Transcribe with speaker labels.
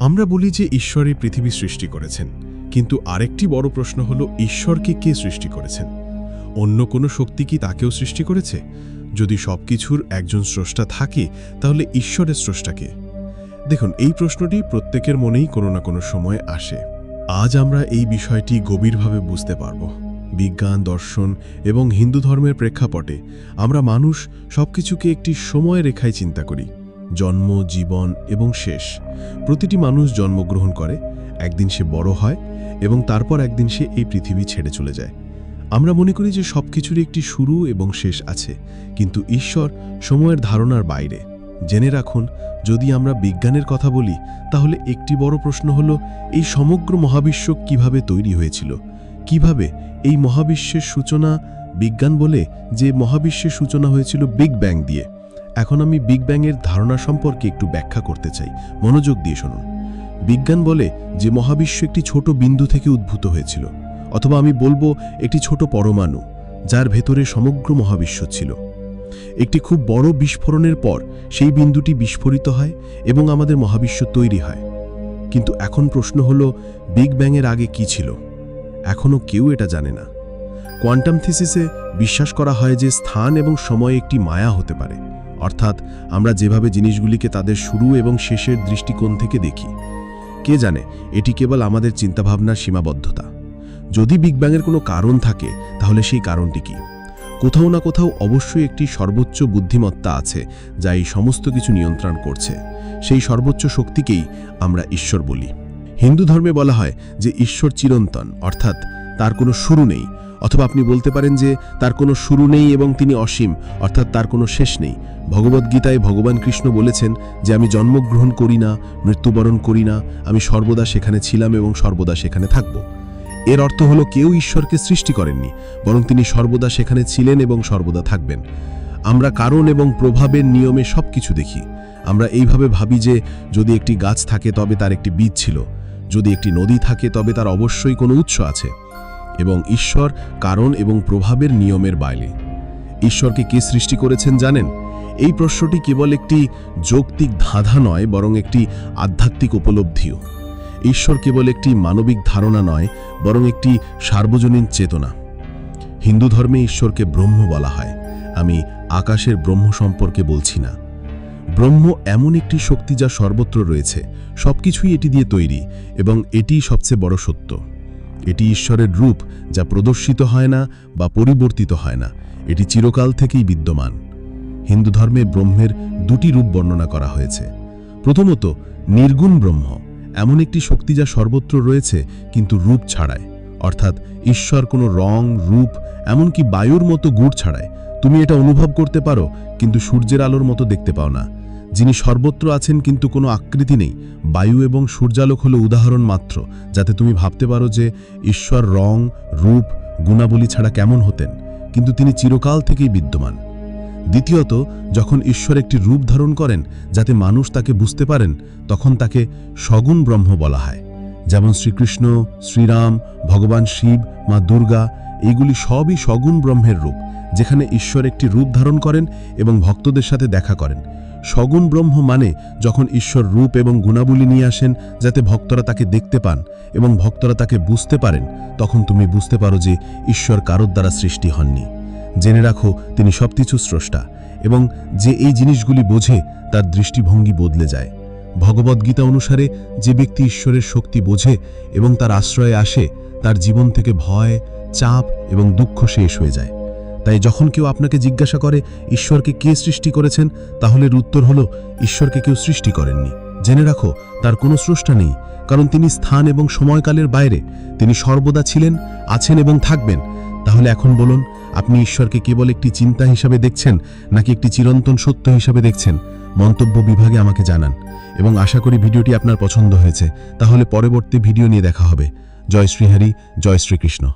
Speaker 1: আমরা বলি যে ঈশ্বর এই পৃথিবী সৃষ্টি করেছেন, কিন্তু আরেকটি বড় প্রশ্ন হলো, ঈশ্বরকে কে সৃষ্টি করেছেন? অন্য কোনো শক্তি কি তাকেও সৃষ্টি করেছে? যদি সবকিছুর একজন স্রষ্টা থাকে, তাহলে ঈশ্বরের স্রষ্টাকে দেখুন, এই প্রশ্নটি প্রত্যেকের মনেই কোনো না কোনো সময় আসে। আজ আমরা এই বিষয়টি গভীরভাবে বুঝতে পারব। বিজ্ঞান, দর্শন এবং হিন্দু ধর্মের প্রেক্ষাপটে আমরা মানুষ সবকিছুকে একটি সময় রেখায় চিন্তা করি। জন্ম, জীবন এবং শেষ। প্রতিটি মানুষ জন্মগ্রহণ করে, একদিন সে বড় হয় এবং তারপর একদিন সে এই পৃথিবী ছেড়ে চলে যায়। আমরা মনে করি যে সব সবকিছুরই একটি শুরু এবং শেষ আছে, কিন্তু ঈশ্বর সময়ের ধারণার বাইরে। জেনে রাখুন, যদি আমরা বিজ্ঞানের কথা বলি, তাহলে একটি বড় প্রশ্ন হল, এই সমগ্র মহাবিশ্ব কীভাবে তৈরি হয়েছিল? কীভাবে এই মহাবিশ্বের সূচনা বিজ্ঞান বলে যে মহাবিশ্বের সূচনা হয়েছিল বিগ ব্যাং দিয়ে? এখন আমি বিগ ব্যাংয়ের ধারণা সম্পর্কে একটু ব্যাখ্যা করতে চাই। মনোযোগ দিয়ে শুনুন। বিজ্ঞান বলে যে মহাবিশ্ব একটি ছোট বিন্দু থেকে উদ্ভূত হয়েছিল, অথবা আমি বলব একটি ছোট পরমাণু, যার ভেতরে সমগ্র মহাবিশ্ব ছিল। একটি খুব বড় বিস্ফোরণের পর সেই বিন্দুটি বিস্ফোরিত হয় এবং আমাদের মহাবিশ্ব তৈরি হয়। কিন্তু এখন প্রশ্ন হলো বিগ ব্যাংয়ের আগে কি ছিল? এখনও কেউ এটা জানে না। কোয়ান্টাম থিসিসে বিশ্বাস করা হয় যে স্থান এবং সময় একটি মায়া হতে পারে। অর্থাৎ আমরা যেভাবে জিনিসগুলিকে তাদের শুরু এবং শেষের দৃষ্টিকোণ থেকে দেখি। কে জানে, এটি কেবল আমাদের চিন্তাভাবনার সীমাবদ্ধতা। যদি বিগ ব্যাংয়ের কোনো কারণ থাকে, তাহলে সেই কারণটি কি? কোথাও না কোথাও অবশ্যই একটি সর্বোচ্চ বুদ্ধিমত্তা আছে, যা এই সমস্ত কিছু নিয়ন্ত্রণ করছে। সেই সর্বোচ্চ শক্তিকেই আমরা ঈশ্বর বলি। হিন্দু ধর্মে বলা হয় যে ঈশ্বর চিরন্তন, অর্থাৎ তার কোনো শুরু নেই অথবা আপনি বলতে পারেন যে তার কোনো শুরু নেই এবং তিনি অসীম, অর্থাৎ তার কোনো শেষ নেই। ভগবদ্গীতায় ভগবান কৃষ্ণ বলেছেন যে, আমি জন্মগ্রহণ করি না, মৃত্যুবরণ করি না, আমি সর্বদা সেখানে ছিলাম এবং সর্বদা সেখানে থাকব। এর অর্থ হলো কেউ ঈশ্বরকে সৃষ্টি করেননি, বরং তিনি সর্বদা সেখানে ছিলেন এবং সর্বদা থাকবেন। আমরা কারণ এবং প্রভাবের নিয়মে সব কিছু দেখি। আমরা এইভাবে ভাবি যে, যদি একটি গাছ থাকে তবে তার একটি বীজ ছিল, যদি একটি নদী থাকে তবে তার অবশ্যই কোনো উৎস আছে। এবং ঈশ্বর কারণ এবং প্রভাবের নিয়মের বাইরে। ঈশ্বরকে কে সৃষ্টি করেছেন জানেন? এই প্রশ্নটি কেবল একটি যৌক্তিক ধাঁধা নয়, বরং একটি আধ্যাত্মিক উপলব্ধিও। ঈশ্বর কেবল একটি মানবিক ধারণা নয়, বরং একটি সার্বজনীন চেতনা। হিন্দু ধর্মে ঈশ্বরকে ব্রহ্ম বলা হয়। আমি আকাশের ব্রহ্ম সম্পর্কে বলছি না। ব্রহ্ম এমন একটি শক্তি যা সর্বত্র রয়েছে। সবকিছুই এটি দিয়ে তৈরি, এবং এটিই সবচেয়ে বড় সত্য। এটি ঈশ্বরের রূপ, যা প্রদর্শিত হয় না বা পরিবর্তিত হয় না। এটি চিরকাল থেকেই বিদ্যমান। হিন্দু ধর্মে ব্রহ্মের দুটি রূপ বর্ণনা করা হয়েছে। প্রথমত, নির্গুণ ব্রহ্ম, এমন একটি শক্তি যা সর্বত্র রয়েছে, কিন্তু রূপ ছাড়ায়। অর্থাৎ, ঈশ্বর কোনো রং, রূপ, এমনকি বায়ুর মতো গুড় ছাড়ায়। তুমি এটা অনুভব করতে পারো, কিন্তু সূর্যের আলোর মতো দেখতে পাও না। যিনি সর্বত্র আছেন কিন্তু কোনো আকৃতি নেই, বায়ু এবং সূর্যালোক হলো উদাহরণ মাত্র, যাতে তুমি ভাবতে পারো যে ঈশ্বর রং, রূপ, গুণাবলী ছাড়া কেমন হতেন, কিন্তু তিনি চিরকাল থেকেই বিদ্যমান। দ্বিতীয়ত, যখন ঈশ্বর একটি রূপ ধারণ করেন, যাতে মানুষ তাকে বুঝতে পারেন, তখন তাকে সগুণ ব্রহ্ম বলা হয়। যেমন শ্রীকৃষ্ণ, শ্রীরাম, ভগবান শিব, মা দুর্গা, এইগুলি সবই সগুণ ব্রহ্মের রূপ, যেখানে ঈশ্বর একটি রূপ ধারণ করেন এবং ভক্তদের সাথে দেখা করেন। সগুণ ব্রহ্ম মানে যখন ঈশ্বর রূপ এবং গুণাবলী নিয়ে আসেন যাতে ভক্তরা তাকে দেখতে পান এবং ভক্তরা তাকে বুঝতে পারেন, তখন তুমি বুঝতে পারো যে ঈশ্বর কারোর দ্বারা সৃষ্টি হননি। জেনে রাখো, তিনি সবকিছু স্রষ্টা এবং যে এই জিনিসগুলি বোঝে, তার দৃষ্টিভঙ্গি বদলে যায়। ভগবদ্গীতা অনুসারে যে ব্যক্তি ঈশ্বরের শক্তি বোঝে এবং তার আশ্রয়ে আসে, তার জীবন থেকে ভয়, চাপ এবং দুঃখ শেষ হয়ে যায়। তাই যখন কেউ আপনাকে জিজ্ঞাসা করে, ঈশ্বরকে কে সৃষ্টি করেছেন? তাহলে উত্তর হলো, ঈশ্বরকে কেউ সৃষ্টি করেননি। জেনে রাখো, তার কোনো স্রষ্টা নেই, কারণ তিনি স্থান এবং সময়কালের বাইরে। তিনি সর্বদা ছিলেন, আছেন এবং থাকবেন। তাহলে এখন বলুন, আপনি ঈশ্বরকে কেবল একটি চিন্তা হিসাবে দেখছেন, নাকি একটি চিরন্তন সত্য হিসাবে দেখছেন? মন্তব্য বিভাগে আমাকে জানান। এবং আশা করি ভিডিওটি আপনার পছন্দ হয়েছে। তাহলে পরবর্তী ভিডিও নিয়ে দেখা হবে। জয় শ্রীহরি, জয় শ্রীকৃষ্ণ।